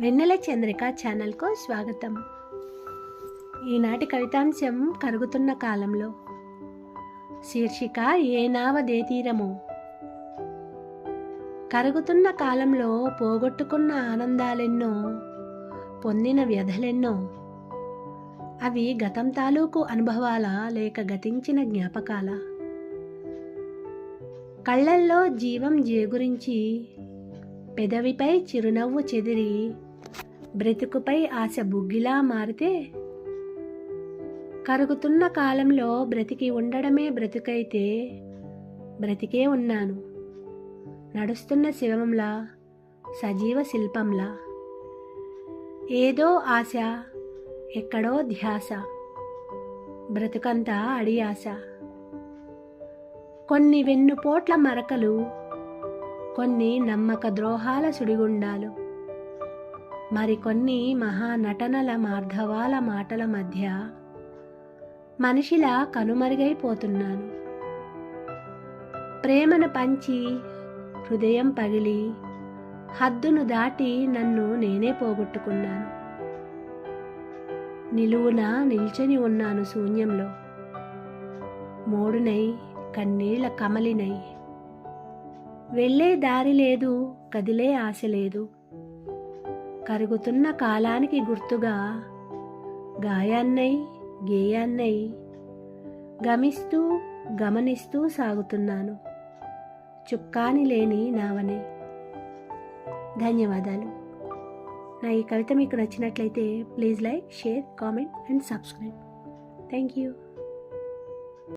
వెన్నెల చంద్రిక ఛానల్కు స్వాగతం. ఈనాటి కవితాంశం కరుగుతున్న కాలంలో. శీర్షిక ఏ నావదే తీరము కరుగుతున్న కాలంలో పోగొట్టుకున్న ఆనందాలెన్నో పొందిన వ్యధలెన్నో. అవి గతం తాలూకు అనుభవాల లేక గతించిన జ్ఞాపకాల. కళ్ళల్లో జీవం జేగురించి పెదవిపై చిరునవ్వు చెదిరి బ్రతుకుపై ఆశ బుగ్గిలా మారితే కరుగుతున్న కాలంలో బ్రతికి ఉండడమే బ్రతుకైతే బ్రతికే ఉన్నాను. నడుస్తున్న శివంలా సజీవ శిల్పంలా ఏదో ఆశ ఎక్కడో ధ్యాస బ్రతుకంతా అడియాస కొన్ని వెన్నుపోట్ల మరకలు కొన్ని నమ్మక ద్రోహాల సుడిగుండాలు. మరికొన్ని మహానటనల మార్ధవాల మాటల మధ్య మనిషిలా కనుమరుగైపోతున్నాను. ప్రేమను పంచి హృదయం పగిలి హద్దును దాటి నన్ను నేనే పోగొట్టుకున్నాను. నిలువున నిల్చొని ఉన్నాను శూన్యంలో. మోడునై కన్నీళ్ళ కమలినై. వెళ్ళే దారి లేదు కదిలే ఆశ లేదు. కరుగుతున్న కాలానికి గుర్తుగా గాయాన్నై గేయాన్నై గమిస్తూ గమనిస్తూ సాగుతున్నాను. చుక్కాని లేని నావనే. ధన్యవాదాలు. నా ఈ కవిత మీకు నచ్చినట్లయితే please like share comment and subscribe. Thank you.